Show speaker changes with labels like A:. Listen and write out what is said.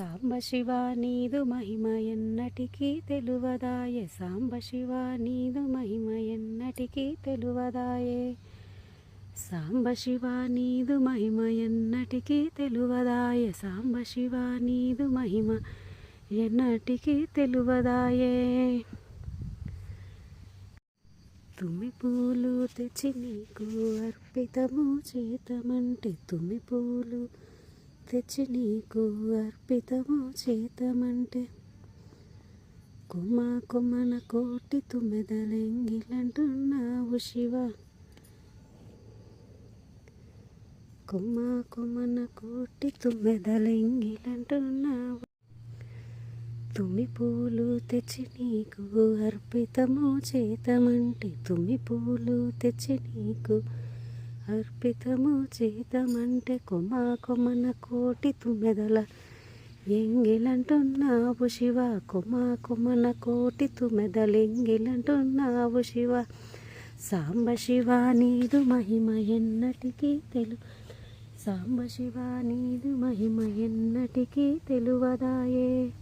A: సాంబ శివ నీదు మహిమ ఎన్నటికీ తెలువదాయే. సాంబ శివ నీదు మహిమ ఎన్నటికీ తెలువదాయే. సాంబ శివ నీదు మహిమ ఎన్నటికీ తెలువదాయే. సాంబ శివ నీదు మహిమ ఎన్నటికీ తెలువదాయే. తుమ్మి పూలు తెచ్చి నీకు అర్పితము చేతమంటే తుమ్మి పూలు తెచ్చి నీకు అర్పితము చేతమంటే కొమ్మ కొమ్మన కోటి తుమ్మెదలెంగిలంటున్నావు శివ. కొమ్మ కొమ్మన కోటి తుమ్మెదలెంగిలంటున్నావు. తుమ్మి పూలు తెచ్చి నీకు అర్పితము చేతమంటే తుమ్మి పూలు తెచ్చి నీకు అర్పితము చేతమంటే కొమ్మ కొమ్మన కోటి తుమ్మెదల. ఎంగిలంటున్నావు శివ కొమ్మ కొమ్మన కోటి తుమ్మెదల ఎంగిలంటున్నావు శివ. సాంబ శివ నీదు మహిమ ఎన్నటికీ తెలు. సాంబ శివ నీదు మహిమ ఎన్నటికీ తెలువదాయే.